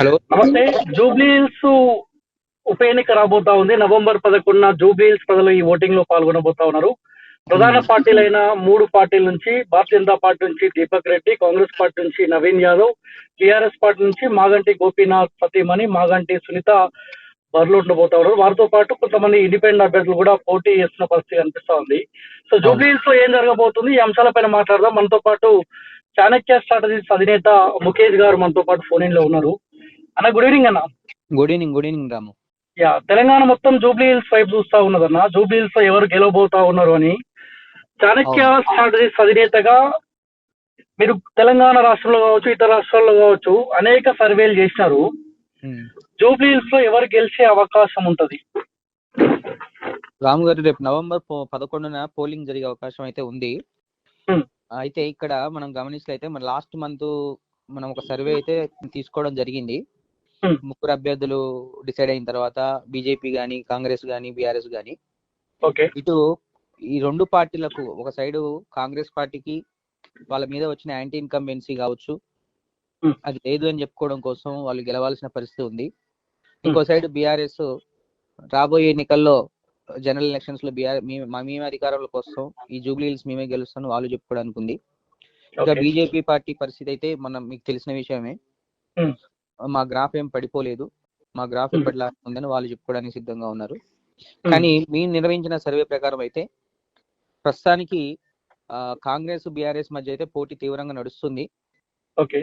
Hello. నమస్తే. జూబ్లీహిల్స్ ఉప ఎన్నిక రాబోతా ఉంది. నవంబర్ పదకొండున జూబ్లీహిల్స్ ప్రజలు ఈ ఓటింగ్లో పాల్గొనబోతా ఉన్నారు. ప్రధాన పార్టీలైన మూడు పార్టీల నుంచి భారతీయ జనతా పార్టీ నుంచి దీపక్ రెడ్డి కాంగ్రెస్ పార్టీ నుంచి నవీన్ యాదవ్ టీఆర్ఎస్ పార్టీ నుంచి మాగంటి గోపీనాథ్ సతీమణి మాగంటి సునీత బరిలో ఉండబోతా ఉన్నారు. వారితో పాటు కొంతమంది ఇండిపెండెంట్ అభ్యర్థులు కూడా పోటీ చేస్తున్న పరిస్థితి కనిపిస్తా ఉంది. సో జూబ్లీహిల్స్లో ఏం జరగబోతుంది? ఈ అంశాలపైన మాట్లాడదాం. మనతో పాటు చాణక్య స్ట్రాటజీస్ అధినేత ముఖేష్ గారు మనతో పాటు ఫోన్ ఇన్లో ఉన్నారు. అన్న గుడ్ ఈవినింగ్ అన్న. Good evening good evening Ramu. Yeah Telangana మొత్తం జూబ్లీ హిల్స్ వైపు చూస్తా ఉన్నదన్న జూబ్లీ హిల్స్లో ఎవరు గెలవబోతా ఉన్నారు అని. చాణక్య స్ట్రాటజీస్ అధినేతగా మీరు తెలంగాణ రాష్ట్రంలో కావచ్చు ఇతర రాష్ట్రాల్లో కావచ్చు అనేక సర్వేలు చేసినారు. ఉమ్. జూబ్లీ హిల్స్లో ఎవరు గెలిచే అవకాశం ఉంటది? రాము గారు రేపు నవంబర్ పదకొండున పోలింగ్ జరిగే అవకాశం అయితే ఉంది. Hmm. అయితే ఇక్కడ మనం గమనించినట్లయితే మన లాస్ట్ మంత్ మనం ఒక సర్వే అయితే తీసుకోవడం జరిగింది. Hmm. ముగ్గురు అభ్యర్థులు డిసైడ్ అయిన తర్వాత బీజేపీ గాని కాంగ్రెస్ గాని బీఆర్ఎస్ గాని ఓకే. ఇటు ఈ రెండు పార్టీలకు ఒక సైడ్ కాంగ్రెస్ పార్టీకి వాళ్ళ మీద వచ్చిన యాంటీ ఇన్కంబెన్సీ కావచ్చు. Hmm. అది లేదు అని చెప్పుకోవడం కోసం వాళ్ళు గెలవాల్సిన పరిస్థితి ఉంది. ఇంకో సైడ్ బీఆర్ఎస్ రాబోయే ఎన్నికల్లో జనరల్ ఎలక్షన్స్లో బీఆర్ మేమే అధికారంలోకి వస్తాం. ఈ జూబ్లీ హిల్స్ మేమే గెలుస్తాం వాళ్ళు చెప్పుకోవడానికి ఉంది. ఇంకా బీజేపీ పార్టీ పరిస్థితి అయితే మనం మీకు తెలిసిన విషయమే. Hmm. మా గ్రాఫ్ ఏం పడిపోలేదు. మా గ్రాఫ్. ఎప్పటిలా ఉందని వాళ్ళు చెప్పుకోవడానికి సిద్ధంగా ఉన్నారు. కానీ మేము నిర్వహించిన సర్వే ప్రకారం అయితే ప్రస్తుతానికి కాంగ్రెస్ బీఆర్ఎస్ మధ్య అయితే పోటీ తీవ్రంగా నడుస్తుంది.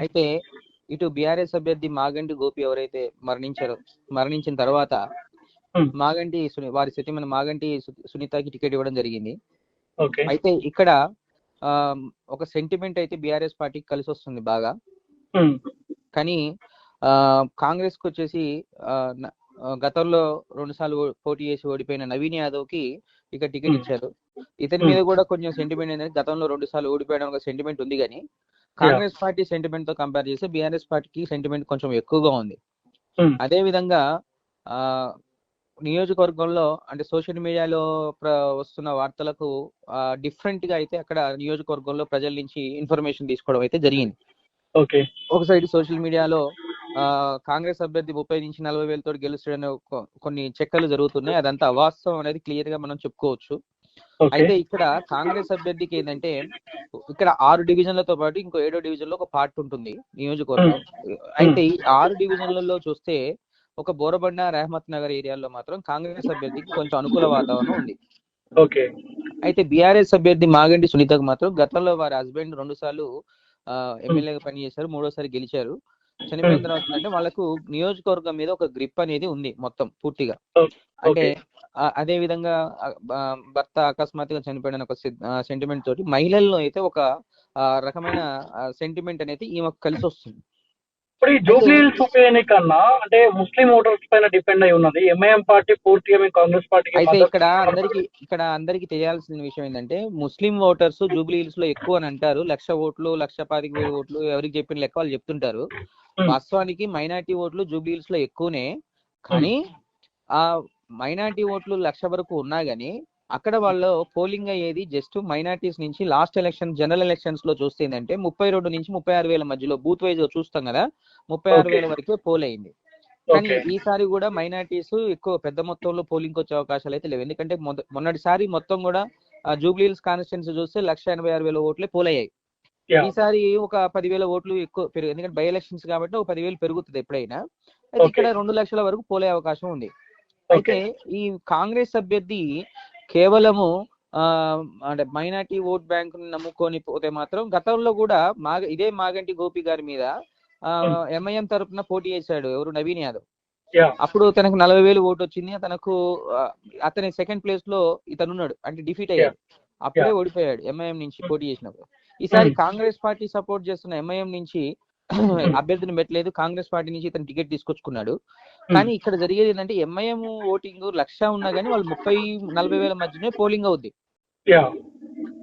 అయితే ఇటు బీఆర్ఎస్ అభ్యర్థి మాగంటి గోపి ఎవరైతే మరణించారో మరణించిన తర్వాత. మాగంటి సుని- వారి సతీమణ మాగంటి సునీతకి టికెట్ ఇవ్వడం జరిగింది. అయితే ఇక్కడ ఆ, ఒక సెంటిమెంట్ అయితే బీఆర్ఎస్ పార్టీకి కలిసి వస్తుంది బాగా కానీ కాంగ్రెస్కు వచ్చేసి గతంలో రెండు సార్లు పోటీ చేసి ఓడిపోయిన నవీన్ యాదవ్కి ఇక టికెట్. ఇచ్చారు. ఇతని మీద కూడా కొంచెం సెంటిమెంట్ ఏంటంటే గతంలో రెండు సార్లు ఓడిపోయడం ఒక సెంటిమెంట్ ఉంది కానీ కాంగ్రెస్ పార్టీ సెంటిమెంట్తో కంపేర్ చేస్తే బీఆర్ఎస్ పార్టీకి సెంటిమెంట్ కొంచెం ఎక్కువగా ఉంది. అదే విధంగా ఆ నియోజకవర్గంలో అంటే సోషల్ మీడియాలో వస్తున్న వార్తలకు డిఫరెంట్గా అయితే అక్కడ నియోజకవర్గంలో ప్రజల నుంచి ఇన్ఫర్మేషన్ తీసుకోవడం అయితే జరిగింది. ఓకే. ఒక సైడ్ సోషల్ మీడియాలో కాంగ్రెస్ అభ్యర్థి ముప్పై నుంచి నలభై వేలతో గెలుస్తాడనే కొన్ని చెక్కలు జరుగుతున్నాయి. అదంతా అవాస్తవం అనేది క్లియర్గా మనం చెప్పుకోవచ్చు. అయితే ఇక్కడ కాంగ్రెస్ అభ్యర్థికి ఏంటంటే ఇక్కడ ఆరు డివిజన్లతో పాటు ఇంకో ఏడో డివిజన్లో ఒక పార్ట్ ఉంటుంది నియోజకవర్గం. అయితే ఈ ఆరు డివిజన్లలో చూస్తే ఒక బోరబండ రెహమత్ నగర్ ఏరియాలో మాత్రం కాంగ్రెస్ అభ్యర్థికి కొంచెం అనుకూల వాతావరణం ఉంది. ఓకే అయితే బీఆర్ఎస్ అభ్యర్థి మాగంటి సునీతకు మాత్రం గతంలో వారి హస్బెండ్ రెండు సార్లు ఎమ్మెల్యేగా పనిచేశారు మూడోసారి గెలిచారు. చనిపోయిన తర్వాత అంటే వాళ్ళకు నియోజకవర్గం మీద ఒక గ్రిప్ అనేది ఉంది మొత్తం పూర్తిగా. అంటే అదే విధంగా భర్త అకస్మాత్తుగా చనిపోయిన ఒక సెంటిమెంట్ తోటి మహిళల్లో అయితే ఒక రకమైన సెంటిమెంట్ అనేది ఈమెకు కలిసి వస్తుంది. ఇప్పుడు ఈ జూబ్లీ ఎన్నిక అన్నా అంటే ముస్లిం ఓటర్స్ పైన డిపెండ్ అయి ఉన్నది. ఎంఐఎం పార్టీ పూర్తిగా మేము కాంగ్రెస్ పార్టీకి అయితే ఇక్కడ. అందరికి ఇక్కడ అందరికి తెలియాల్సిన విషయం ఏంటంటే ముస్లిం ఓటర్స్ జూబ్లీ హిల్స్లో ఎక్కువ అని అంటారు. లక్ష ఓట్లు లక్ష పాతిక వేల ఓట్లు ఎవరికి చెప్పిన లెక్క వాళ్ళు చెప్తుంటారు. వాస్తవానికి మైనార్టీ ఓట్లు జూబ్లీ హిల్స్లో ఎక్కువనే కానీ ఆ మైనార్టీ ఓట్లు లక్ష వరకు ఉన్నా గానీ అక్కడ వాళ్ళు పోలింగ్ అయ్యేది జస్ట్ మైనార్టీస్ నుంచి లాస్ట్ ఎలక్షన్ జనరల్ ఎలక్షన్స్లో చూస్తే ఏంటంటే ముప్పై రెండు నుంచి ముప్పై ఆరు వేల మధ్యలో బూత్ వైజ్ చూస్తాం కదా ముప్పై ఆరు. వేల వరకే పోల్ అయింది. కానీ ఈసారి కూడా మైనార్టీస్ ఎక్కువ పెద్ద మొత్తంలో పోలింగ్ వచ్చే అవకాశాలు అయితే లేవు. ఎందుకంటే మొన్నటిసారి మొత్తం కూడా జూబ్లీ హిల్స్ కాన్స్టిట్యున్సీ చూస్తే లక్ష ఎనభై ఆరు వేల ఓట్లే పోల్ అయ్యాయి. యా ఈసారి ఒక పదివేల ఓట్లు ఎక్కువ పెరుగు ఎందుకంటే బై ఎలక్షన్స్ కాబట్టి ఒక పదివేలు పెరుగుతుంది ఎప్పుడైనా. అయితే. ఇక్కడ రెండు లక్షల వరకు పోలే అవకాశం ఉంది. అయితే ఈ కాంగ్రెస్ అభ్యర్థి కేవలము ఆ అంటే మైనార్టీ ఓట్ బ్యాంక్ నమ్ముకొని పోతే మాత్రం గతంలో కూడా మాగ ఇదే మాగంటి గోపి గారి మీద Hmm. ఎంఐఎం తరపున పోటీ చేశాడు ఎవరు? నవీన్ యాదవ్. అప్పుడు తనకు నలభై వేలు ఓటు వచ్చింది. తనకు అతని సెకండ్ ప్లేస్లో ఇతను ఉన్నాడు అంటే డిఫీట్ అయ్యాడు. అప్పుడే. ఓడిపోయాడు ఎంఐఎం నుంచి పోటీ చేసినప్పుడు. ఈసారి Hmm. కాంగ్రెస్ పార్టీ సపోర్ట్ చేస్తున్న ఎంఐఎం నుంచి అభ్యర్థిని పెట్టలేదు. కాంగ్రెస్ పార్టీ నుంచి ఇతను టికెట్ తీసుకొచ్చుకున్నాడు. కానీ ఇక్కడ జరిగేది ఏంటంటే ఎంఐఎం ఓటింగ్ లక్ష ఉన్నా కానీ వాళ్ళు ముప్పై నలభై వేల మధ్యనే పోలింగ్ అవుద్ది.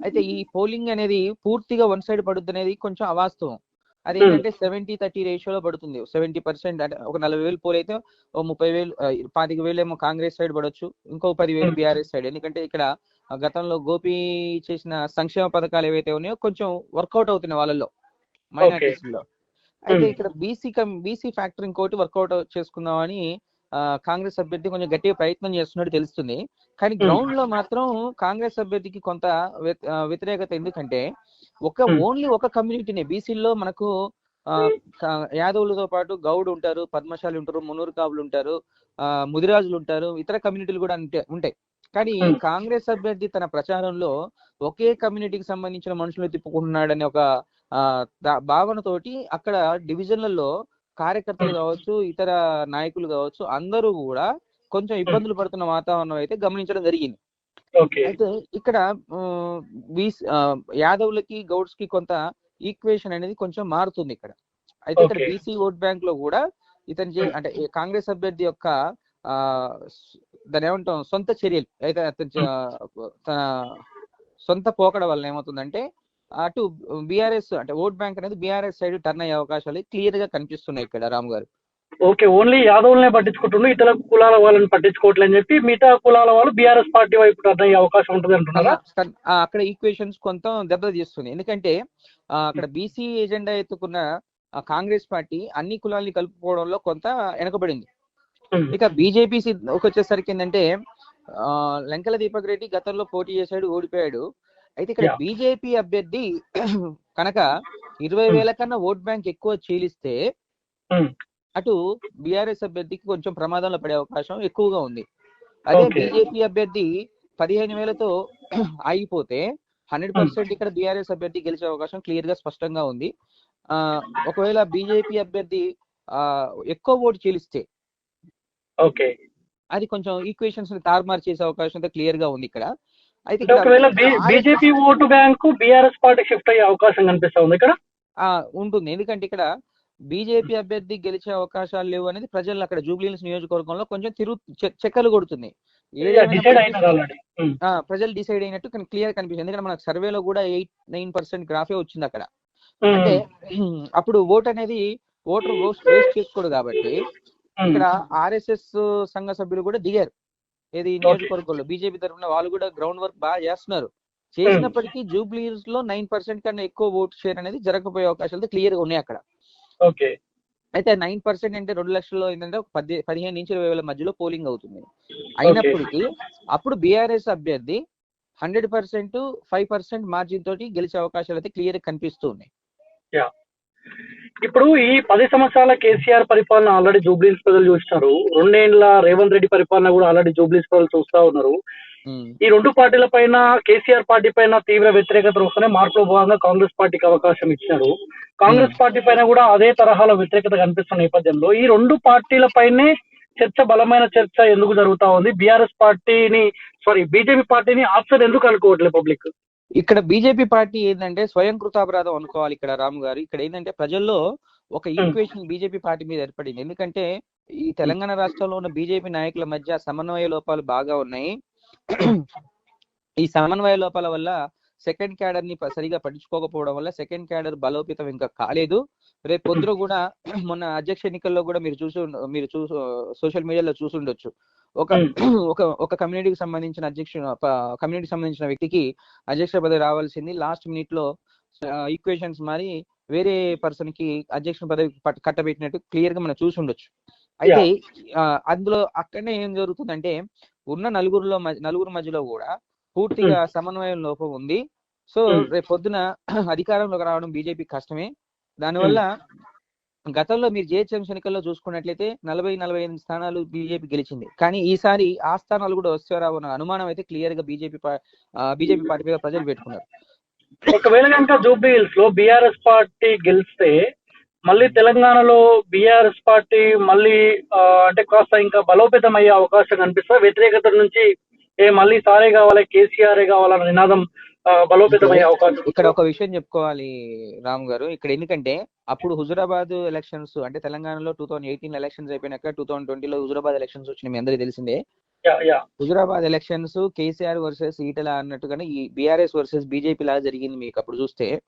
అయితే ఈ పోలింగ్ అనేది పూర్తిగా వన్ సైడ్ పడుద్ది అనేది కొంచెం అవాస్తవం. అదేంటంటే సెవెంటీ థర్టీ రేషియోలో పడుతుంది. సెవెంటీ పర్సెంట్ అంటే ఒక నలభై వేలు పోల్ అయితే ఓ ముప్పై వేలు పాతిక వేలు ఏమో కాంగ్రెస్ సైడ్ పడవచ్చు ఇంకో పది వేలు Hmm. BRS side. ఎందుకంటే ఇక్కడ గతంలో గోపి చేసిన సంక్షేమ పథకాలు ఏవైతే ఉన్నాయో కొంచెం వర్కౌట్ అవుతున్నాయి వాళ్ళల్లో మైనార్టీస్లో అయితే. ఇక్కడ బీసీ బీసీ ఫ్యాక్టర్ ఇంకోటి వర్కౌట్ చేసుకుందామని కాంగ్రెస్ అభ్యర్థి కొంచెం గట్టిగా ప్రయత్నం చేస్తున్నట్టు తెలుస్తుంది కానీ. గ్రౌండ్లో మాత్రం కాంగ్రెస్ అభ్యర్థికి కొంత వ్యతిరేకత ఎందుకంటే ఒక. ఓన్లీ ఒక కమ్యూనిటీనే బీసీలో మనకు యాదవులతో పాటు గౌడ్ ఉంటారు పద్మశాలి ఉంటారు మున్నూరు కాపులు ఉంటారు ముదిరాజులు ఉంటారు ఇతర కమ్యూనిటీలు కూడా ఉంటే- ఉంటాయి కానీ. కాంగ్రెస్ అభ్యర్థి తన ప్రచారంలో ఒకే కమ్యూనిటీకి సంబంధించిన మనుషులు తిప్పుకుంటున్నాడనే ఒక భావనతోటి అక్కడ డివిజన్లలో కార్యకర్తలు. కావచ్చు ఇతర నాయకులు కావచ్చు అందరూ కూడా కొంచెం ఇబ్బందులు పడుతున్న వాతావరణం అయితే గమనించడం జరిగింది అయితే ఇక్కడ యాదవులకి గౌడ్స్కి కొంత ఈక్వేషన్ అనేది కొంచెం మారుతుంది ఇక్కడ అయితే ఇక్కడ. బీసీ ఓట్ బ్యాంక్లో కూడా ఇతని అంటే కాంగ్రెస్ అభ్యర్థి యొక్క ఆ దాని ఏమంటాం సొంత చర్యలు. అయితే తన సొంత పోకడ వల్ల ఏమవుతుందంటే అటు బీఆర్ఎస్ అంటే ఓట్ బ్యాంక్ అనేది బీఆర్ఎస్ సైడ్ టర్న్ అయ్యే అవకాశాలు క్లియర్గా కనిపిస్తున్నాయి ఇక్కడ రామ్ గారు. ఓకే ఓన్లీ యాదవులనే పట్టించుకుంటుండ్రు ఇతర కులాల వాళ్ళని పట్టించుకోవట్లే అని చెప్పి మిగతా కులాల వాళ్ళు బీఆర్ఎస్ పార్టీ వైపు టర్న్ అయ్యే అవకాశం ఉంటుంది అంటున్నారా? అక్కడ ఈక్వేషన్స్ కొంత దెబ్బతీస్తుంది. ఎందుకంటే అక్కడ బీసీ ఎజెండా ఎత్తుకున్న కాంగ్రెస్ పార్టీ అన్ని కులాల్ని కలుపుకోవడంలో కొంత వెనకబడింది. ఇక బీజేపీ వచ్చేసరికి ఏంటంటే ఆ, లంకెల దీపక్ రెడ్డి గతంలో పోటీ చేశాడు ఓడిపోయాడు అయితే ఇక్కడ. బీజేపీ అభ్యర్థి కనుక ఇరవై. వేల కన్నా ఓట్ బ్యాంక్ ఎక్కువ చీలిస్తే. అటు బీఆర్ఎస్ అభ్యర్థికి కొంచెం ప్రమాదంలో పడే అవకాశం ఎక్కువగా ఉంది అదే. బీజేపీ అభ్యర్థి పదిహేను వేలతో ఆగిపోతే హండ్రెడ్ పర్సెంట్ ఇక్కడ బీఆర్ఎస్ అభ్యర్థి గెలిచే అవకాశం క్లియర్గా స్పష్టంగా ఉంది ఆ ఒకవేళ బీజేపీ అభ్యర్థి ఆ ఎక్కువ ఓటు చీలిస్తే ఓకే. అది కొంచెం ఈక్వేషన్స్ని తారుమారు చేసే అవకాశం అయితే క్లియర్గా ఉంది ఇక్కడ. అయితే ఒకవేళ BJP vote bank BRS party shift అయ్యే అవకాశం కనిపిస్తా ఉంది ఇక్కడ? ఆ, ఉంటుంది. ఎందుకంటే ఇక్కడ బీజేపీ అభ్యర్థి గెలిచే అవకాశాలు లేవు అనేది ప్రజలు అక్కడ జూబ్లీహిల్స్ నియోజకవర్గంలో కొంచెం తిరుగు చె- చెక్కలు కొడుతుంది. ఆ, ప్రజలు డిసైడ్ అయినట్టు క్లియర్ కనిపిస్తుంది. ఎందుకంటే మనకు సర్వేలో కూడా ఎయిట్ నైన్ పర్సెంట్ గ్రాఫే వచ్చింది అక్కడ. అంటే అప్పుడు ఓట్ అనేది ఓటర్ వేస్ట్ చేసుకోడు కాబట్టి ఇక్కడ ఆర్ఎస్ఎస్ సంఘ సభ్యులు కూడా దిగారు. ఏది నియోజకవర్గంలో? బీజేపీ తరఫున వాళ్ళు కూడా గ్రౌండ్ వర్క్ బాగా చేస్తున్నారు. చేసినప్పటికీ జూబ్లీహిల్స్లో నైన్ పర్సెంట్ కన్నా ఎక్కువ ఓట్ షేర్ అనేది జరగకపోయే అవకాశాలు క్లియర్గా ఉన్నాయి అక్కడ. ఓకే. అయితే నైన్ పర్సెంట్ అంటే రెండు లక్షల్లో ఏంటంటే పది పదిహేను నుంచి ఇరవై వేల మధ్యలో పోలింగ్ అవుతుంది. అయినప్పటికీ అప్పుడు బీఆర్ఎస్ అభ్యర్థి hundred percent five percent margin తోటి గెలిచే అవకాశాలు అయితే క్లియర్ కనిపిస్తూ ఉన్నాయి. ఇప్పుడు ఈ పది సంవత్సరాల కేసీఆర్ పరిపాలన ఆల్రెడీ జూబ్లీస్ ప్రజలు చూసినారు. రెండేళ్ళ రేవంత్ రెడ్డి పరిపాలన కూడా ఆల్రెడీ జూబ్లీస్ ప్రజలు చూస్తా ఉన్నారు. ఈ రెండు పార్టీల పైన కేసీఆర్ పార్టీ పైన తీవ్ర వ్యతిరేకత వస్తూనే మార్పులో భాగంగా కాంగ్రెస్ పార్టీకి అవకాశం ఇచ్చినారు. కాంగ్రెస్ పార్టీ పైన కూడా అదే తరహాలో వ్యతిరేకత కనిపిస్తున్న నేపథ్యంలో ఈ రెండు పార్టీల పైనే చర్చ బలమైన చర్చ ఎందుకు జరుగుతా ఉంది? బీఆర్ఎస్ పార్టీని సారీ బీజేపీ పార్టీని ఆప్షన్ ఎందుకు అనుకోవట్లేదు పబ్లిక్? ఇక్కడ బీజేపీ పార్టీ ఏంటంటే స్వయం కృతాపరాధం అనుకోవాలి ఇక్కడ రాము గారు. ఇక్కడ ఏంటంటే ప్రజల్లో ఒక ఈక్వేషన్ బీజేపీ పార్టీ మీద ఏర్పడింది. ఎందుకంటే ఈ తెలంగాణ రాష్ట్రంలో ఉన్న బీజేపీ నాయకుల మధ్య సమన్వయ లోపాలు బాగా ఉన్నాయి. ఈ సమన్వయ లోపాల వల్ల సెకండ్ క్యాడర్ని సరిగా పట్టించుకోకపోవడం వల్ల సెకండ్ క్యాడర్ బలోపేతం ఇంకా కాలేదు. రేపు పొద్దున కూడా మొన్న అధ్యక్ష ఎన్నికల్లో కూడా మీరు చూసి మీరు చూ సోషల్ మీడియాలో చూసుండొచ్చు. ఒక ఒక ఒక కమ్యూనిటీకి సంబంధించిన అధ్యక్ష కమ్యూనిటీకి సంబంధించిన వ్యక్తికి అధ్యక్ష పదవి రావాల్సింది. లాస్ట్ మినిట్లో ఈక్వేషన్స్ మారి వేరే పర్సన్కి అధ్యక్ష పదవి కట్టబెట్టినట్టు క్లియర్గా మనం చూసి ఉండొచ్చు అయితే అందులో అక్కడనే ఏం జరుగుతుందంటే ఉన్న నలుగురులో నలుగురు మధ్యలో కూడా పూర్తిగా సమన్వయం లోపం ఉంది. సో. రేపు పొద్దున అధికారంలోకి రావడం బీజేపీ కష్టమే. దానివల్ల గతంలో మీరు జిహెచ్ఎంసీ ఎన్నికల్లో చూసుకున్నట్లయితే నలభై నలభై ఎనిమిది స్థానాలు బీజేపీ గెలిచింది. కానీ ఈసారి ఆ స్థానాలు కూడా వస్తారా అన్న అనుమానం అయితే క్లియర్గా బీజేపీ బీజేపీ పార్టీ మీద ప్రజలు పెట్టుకున్నారు. ఒకవేళ కనుక జూబ్లీ హిల్స్లో బీఆర్ఎస్ పార్టీ గెలిస్తే మళ్ళీ తెలంగాణలో బీఆర్ఎస్ పార్టీ మళ్ళీ అంటే కాస్త ఇంకా బలోపేతం అయ్యే అవకాశం కనిపిస్తా వ్యతిరేకత నుంచి ఏ మళ్ళీ సారే కావాలి కేసీఆర్ కావాలన్న నినాదం ఆ, బలోపేతం అయ్యే అవకాశం ఇక్కడ ఒక విషయం చెప్పుకోవాలి రామ్ గారు. ఇక్కడ ఎందుకంటే అప్పుడు హుజురాబాద్ ఎలక్షన్స్ అంటే తెలంగాణలో టూ థౌసండ్ ఎయిటీన్ ఎలక్షన్స్ అయిపోయినాక టూ థౌసండ్ ట్వంటీలో హుజురాబాద్ ఎలక్షన్స్ వచ్చినాయి. మీ అందరికీ తెలిసిందే. Huzurabad elections KCR versus Etela అన్నట్టుగానే ఈ బీఆర్ఎస్ వర్సెస్ బీజేపీ లాగా జరిగింది మీకు అప్పుడు చూస్తే.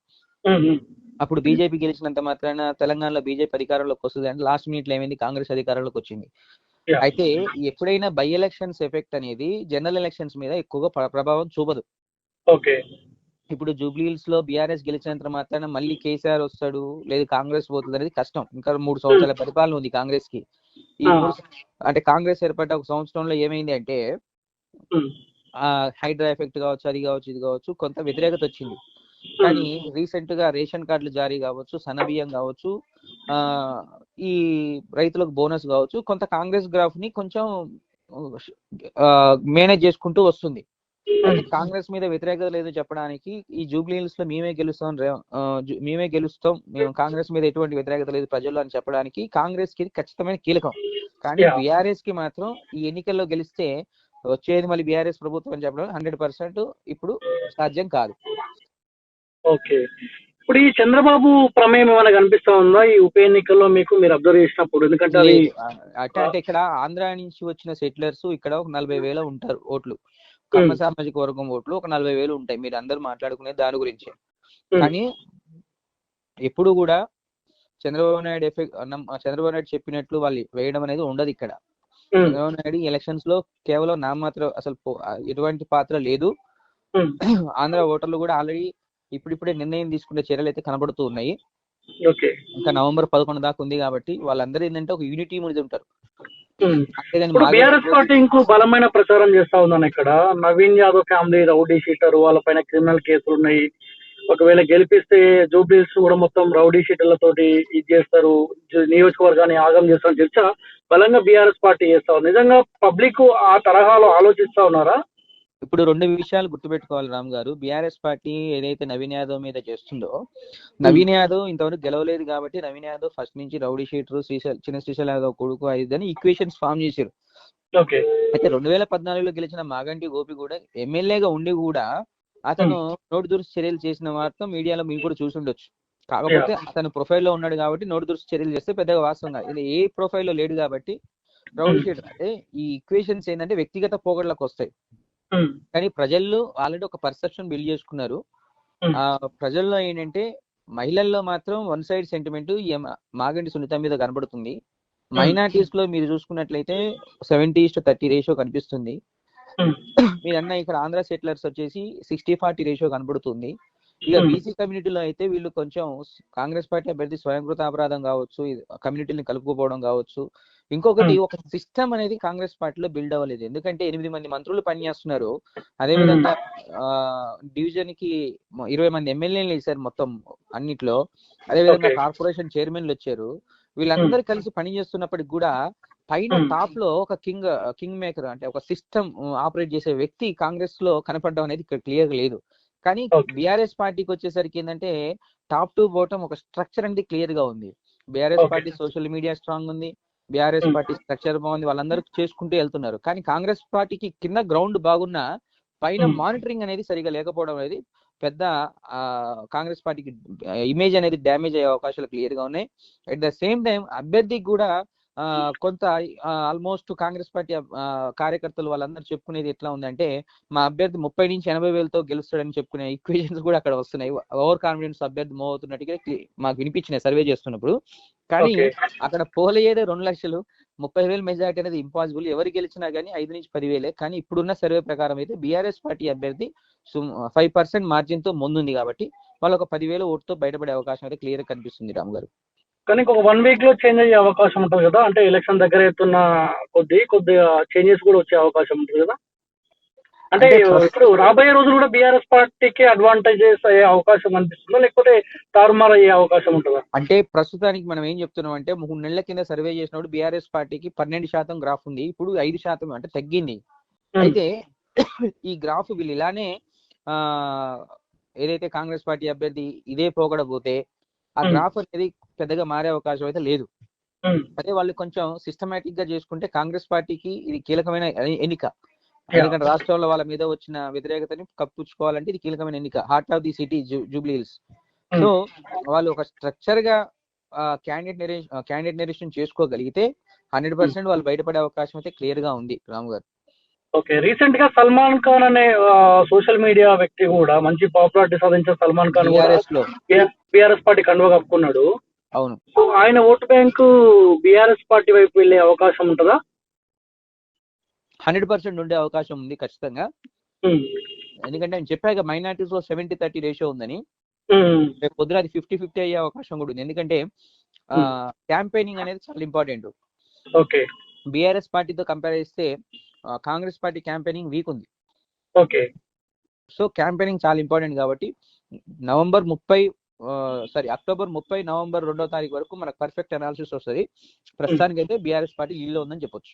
అప్పుడు బీజేపీ గెలిచినంత మాత్రాన తెలంగాణలో బీజేపీ అధికారంలోకి వస్తుంది అంటే లాస్ట్ మినిట్లో ఏమైంది? కాంగ్రెస్ అధికారంలోకి వచ్చింది. అయితే ఎప్పుడైనా బై ఎలక్షన్స్ ఎఫెక్ట్ అనేది జనరల్ ఎలక్షన్స్ మీద ఎక్కువగా ప్ర- ప్రభావం చూపదు. ఓకే. ఇప్పుడు జూబ్లీహిల్స్లో బీఆర్ఎస్ గెలిచినంత మాత్రాన మళ్ళీ కేసీఆర్ వస్తాడు లేదు కాంగ్రెస్ పోతుంది అనేది కష్టం. ఇంకా మూడు సంవత్సరాల పరిపాలన ఉంది కాంగ్రెస్కి. మూడు అంటే కాంగ్రెస్ ఏర్పడ్డ ఒక సంవత్సరంలో ఏమైంది అంటే ఆ హైడ్రా ఎఫెక్ట్ కావచ్చు అది కావచ్చు ఇది కావచ్చు కొంత వ్యతిరేకత వచ్చింది. కానీ రీసెంట్గా రేషన్ కార్డులు జారీ కావచ్చు సన్నబియ్యం కావచ్చు ఆ ఈ రైతులకు బోనస్ కావచ్చు కొంత కాంగ్రెస్ గ్రాఫ్ని కొంచెం మేనేజ్ చేసుకుంటూ వస్తుంది. కాంగ్రెస్ మీద వ్యతిరేకత లేదు చెప్పడానికి ఈ జూబ్లీ హిల్స్లో మేమే గెలుస్తాం మేమే గెలుస్తాం మేము కాంగ్రెస్ మీద ఎటువంటి వ్యతిరేకత లేదు ప్రజల్లో అని చెప్పడానికి కాంగ్రెస్కి ఖచ్చితమైన కీలకం. కానీ. బీఆర్ఎస్కి మాత్రం ఈ ఎన్నికల్లో గెలిస్తే వచ్చేది మళ్ళీ బీఆర్ఎస్ ప్రభుత్వం అని చెప్పడం హండ్రెడ్ పర్సెంట్ ఇప్పుడు సాధ్యం కాదు. ఓకే. ఇప్పుడు ఈ చంద్రబాబు ప్రమేయం ఏమైనా కనిపిస్తా ఉందా? ఈ ఉప ఎన్నికల్లో మీకు మీరు అబ్జర్వ్ చేసినప్పుడు? ఎందుకంటే అంటే ఇక్కడ ఆంధ్ర నుంచి వచ్చిన సెటిలర్స్ ఇక్కడ ఒక నలభై వేల ఉంటారు ఓట్లు. కమ్మ సామాజిక వర్గం ఓట్లు ఒక నలభై వేలు ఉంటాయి. మీరు అందరూ మాట్లాడుకునే దాని గురించి. కానీ ఎప్పుడు కూడా చంద్రబాబు నాయుడు ఎఫెక్ట్ చంద్రబాబు నాయుడు చెప్పినట్లు వాళ్ళు వేయడం అనేది ఉండదు ఇక్కడ. చంద్రబాబు నాయుడు ఎలక్షన్స్లో కేవలం నామమాత్ర అసలు ఎటువంటి పాత్ర లేదు. ఆంధ్ర ఓటర్లు కూడా ఆల్రెడీ ఇప్పుడిప్పుడే నిర్ణయం తీసుకునే చర్యలు అయితే కనబడుతూ ఉన్నాయి. ఇంకా నవంబర్ పదకొండు దాకా ఉంది కాబట్టి వాళ్ళందరూ ఏంటంటే ఒక యూనిటీ మీద ఉంటారు. ఇప్పుడు మాలో- బీఆర్ఎస్ పార్టీ ఇంకో బలమైన ప్రచారం చేస్తా ఉందని ఇక్కడ. Naveen Yadav family rowdy sheeter వాళ్ళపైన క్రిమినల్ కేసులు ఉన్నాయి. ఒకవేళ గెలిపిస్తే జూబ్లీస్ కూడా మొత్తం రౌడీ షీటర్లతోటి ఇది చేస్తారు. నియోజకవర్గాన్ని ఆగం చేస్తారు చర్చ బలంగా బీఆర్ఎస్ పార్టీ చేస్తా ఉంది. నిజంగా పబ్లిక్ ఆ తరహాలో ఆలోచిస్తా ఉన్నారా? ఇప్పుడు రెండు విషయాలు గుర్తుపెట్టుకోవాలి రామ్ గారు. బీఆర్ఎస్ పార్టీ ఏదైతే నవీన్ యాదవ్ మీద చేస్తుందో నవీన్ యాదవ్ ఇంతవరకు గెలవలేదు కాబట్టి నవీన్ యాదవ్ ఫస్ట్ నుంచి రౌడీ షీటర్ శ్రీశైల్ చిన్న శ్రీశైల్ యాదవ్ కొడుకు అని ఈక్వేషన్స్ ఫామ్ చేశారు అయితే రెండు వేల పద్నాలుగులో గెలిచిన మాగంటి గోపి కూడా ఎమ్మెల్యేగా ఉండి కూడా అతను నోటు దురుసు చర్యలు చేసిన మాత్రం మీడియాలో మీరు కూడా చూసి ఉండొచ్చు కాకపోతే అతను ప్రొఫైల్లో ఉన్నాడు కాబట్టి నోటు దురుసు చర్యలు చేస్తే పెద్దగా వాస్తవం కాదు. ఇది ఏ ప్రొఫైల్లో లేడు కాబట్టి రౌడీ షీటర్. అంటే ఈ ఈక్వేషన్స్ ఏంటంటే వ్యక్తిగత పోగడలకు వస్తాయి. కానీ ప్రజల్లో ఆల్రెడీ ఒక పర్సెప్షన్ బిల్డ్ చేసుకున్నారు. ఆ ప్రజల్లో ఏంటంటే మహిళల్లో మాత్రం one side sentiment Maganti Sunitha మీద కనబడుతుంది. మైనార్టీస్లో మీరు చూసుకున్నట్లయితే సెవెంటీ టు థర్టీ రేషియో కనిపిస్తుంది. మీరు అన్న ఇక్కడ ఆంధ్ర సెటిలర్స్ వచ్చేసి సిక్స్టీ ఫార్టీ రేషియో కనబడుతుంది. ఇక. బీసీ కమ్యూనిటీలో అయితే వీళ్ళు కొంచెం కాంగ్రెస్ పార్టీ అభ్యర్థి స్వయంకృత అపరాధం కావచ్చు కమ్యూనిటీని కలుపుకోపోవడం కావచ్చు ఇంకొకటి. ఒక సిస్టమ్ అనేది కాంగ్రెస్ పార్టీలో బిల్డ్ అవ్వలేదు ఎందుకంటే ఎనిమిది మంది మంత్రులు పనిచేస్తున్నారు అదే విధంగా డివిజన్కి ఇరవై మంది ఎమ్మెల్యేలు వేశారు మొత్తం అన్నిట్లో అదే విధంగా Okay. కార్పొరేషన్ చైర్మన్లు వచ్చారు వీళ్ళందరూ కలిసి పని చేస్తున్నప్పటికి కూడా పైన. టాప్లో ఒక కింగ్ కింగ్ మేకర్ అంటే ఒక సిస్టమ్ ఆపరేట్ చేసే వ్యక్తి కాంగ్రెస్లో కనపడడం అనేది ఇక్కడ క్లియర్ లేదు కానీ. బీఆర్ఎస్ పార్టీకి వచ్చేసరికి ఏంటంటే టాప్ టు బాటమ్ ఒక స్ట్రక్చర్ అనేది క్లియర్గా ఉంది BRS. Party social media strong ఉంది బీఆర్ఎస్. పార్టీ స్ట్రక్చర్ బాగుంది వాళ్ళందరూ చేసుకుంటూ వెళ్తున్నారు కానీ కాంగ్రెస్ పార్టీకి కింద గ్రౌండ్ బాగున్నా పైన. మానిటరింగ్ అనేది సరిగా లేకపోవడం అనేది పెద్ద ఆ, కాంగ్రెస్ పార్టీకి ఇమేజ్ అనేది డ్యామేజ్ అయ్యే అవకాశాలు క్లియర్గా ఉన్నాయి అట్ ద సేమ్ టైం అభ్యర్థికి కూడా కొంత ఆల్మోస్ట్ కాంగ్రెస్ పార్టీ కార్యకర్తలు వాళ్ళందరూ చెప్పుకునేది ఎట్లా ఉందంటే మా అభ్యర్థి ముప్పై నుంచి ఎనభై వేలతో గెలుస్తాడని చెప్పుకునే ఈక్వేషన్స్ కూడా అక్కడ వస్తున్నాయి. ఓవర్ కాన్ఫిడెన్స్ అభ్యర్థి మూవ్ అవుతున్నట్టుగా మాకు వినిపించినాయి సర్వే చేస్తున్నప్పుడు. కానీ అక్కడ పోలయ్యేదే రెండు లక్షలు. ముప్పై వేలు మెజార్టీ అనేది ఇంపాసిబుల్ ఎవరు గెలిచినా కానీ ఐదు నుంచి పది వేలే. కానీ ఇప్పుడున్న సర్వే ప్రకారం అయితే బీఆర్ఎస్ పార్టీ అభ్యర్థి ఫైవ్ పర్సెంట్ మార్జిన్తో ముందుంది కాబట్టి వాళ్ళు ఒక పదివేల ఓటుతో బయటపడే అవకాశం అయితే క్లియర్ కనిపిస్తుంది రామ్ గారు. కానీ ఇంకొక వన్ వీక్లో చేంజ్ అయ్యే అవకాశం ఉంటుంది కదా. అంటే ఎలక్షన్ దగ్గర అవుతున్న కొద్ది కొద్దిగా చేంజెస్ కూడా వచ్చే అవకాశం ఉంటుంది కదా. అంటే ఇప్పుడు రాబోయే రోజులు కూడా బీఆర్ఎస్ పార్టీకి అడ్వాంటేజెస్ అయ్యే అవకాశం అనిపిస్తుందా లేకపోతే తారుమారు అయ్యే అవకాశం ఉంటుందా? అంటే ప్రస్తుతానికి మనం ఏం చెప్తున్నాం అంటే మూడు నెలల కింద సర్వే చేసినప్పుడు బీఆర్ఎస్ పార్టీకి పన్నెండు శాతం గ్రాఫ్ ఉంది. ఇప్పుడు ఐదు శాతం అంటే తగ్గింది. అయితే ఈ గ్రాఫ్ వీళ్ళు ఇలానే ఆ ఏదైతే కాంగ్రెస్ పార్టీ అభ్యర్థి ఇదే పోగడపోతే ఆ. గ్రాఫ్ అనేది పెద్దగా మారే అవకాశం అయితే లేదు. అదే వాళ్ళు కొంచెం సిస్టమేటిక్గా చేసుకుంటే కాంగ్రెస్ పార్టీకి ఇది కీలకమైన ఎన్నిక. ఎందుకంటే రాష్ట్రంలో వాళ్ళ మీద వచ్చిన వ్యతిరేకతని కప్పుచ్చుకోవాలంటే ఇది కీలకమైన ఎన్నిక. Heart of the city Jubilee Hills um, so వాళ్ళు ఒక స్ట్రక్చర్గా క్యాండిడేట్ క్యాండిడేట్ నిరీక్షణ చేసుకోగలిగితే హండ్రెడ్ పర్సెంట్ వాళ్ళు బయటపడే అవకాశం అయితే క్లియర్గా ఉంది రాము గారు. ఓకే రీసెంట్గా సల్మాన్ ఖాన్ అనే సోషల్ మీడియా వ్యక్తి కూడా మంచి పాపులారిటీ సాధించిన సల్మాన్ ఖాన్ బీఆర్ఎస్ పార్టీ కండువ కప్పుకున్నాడు. అవును. ఆయన ఓటు బ్యాంకు బీఆర్ఎస్ పార్టీ వైపు వెళ్ళే అవకాశం ఉంటుందా? హండ్రెడ్ పర్సెంట్ ఉండే అవకాశం ఉంది ఖచ్చితంగా. ఎందుకంటే నేను చెప్పాక మైనార్టీస్లో సెవెంటీ థర్టీ రేషియో ఉందని. రేపు పొద్దున అది ఫిఫ్టీ ఫిఫ్టీ అయ్యే అవకాశం కూడా ఉంది. ఎందుకంటే క్యాంపెయినింగ్ అనేది చాలా ఇంపార్టెంట్ ఓకే. బీఆర్ఎస్ పార్టీతో కంపేర్ చేస్తే కాంగ్రెస్ పార్టీ క్యాంపెయినింగ్ వీక్ ఉంది. ఓకే. సో క్యాంపెయినింగ్ చాలా ఇంపార్టెంట్ కాబట్టి నవంబర్ ముప్పై సారీ అక్టోబర్ ముప్పై నవంబర్ రెండో తారీఖు వరకు మనకు పర్ఫెక్ట్ అనాలిసిస్ వస్తుంది. ప్రస్తుతానికి అయితే బీఆర్ఎస్ పార్టీ లీడ్లో ఉందని చెప్పొచ్చు.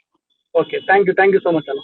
Okay thank you thank you so much అన్న.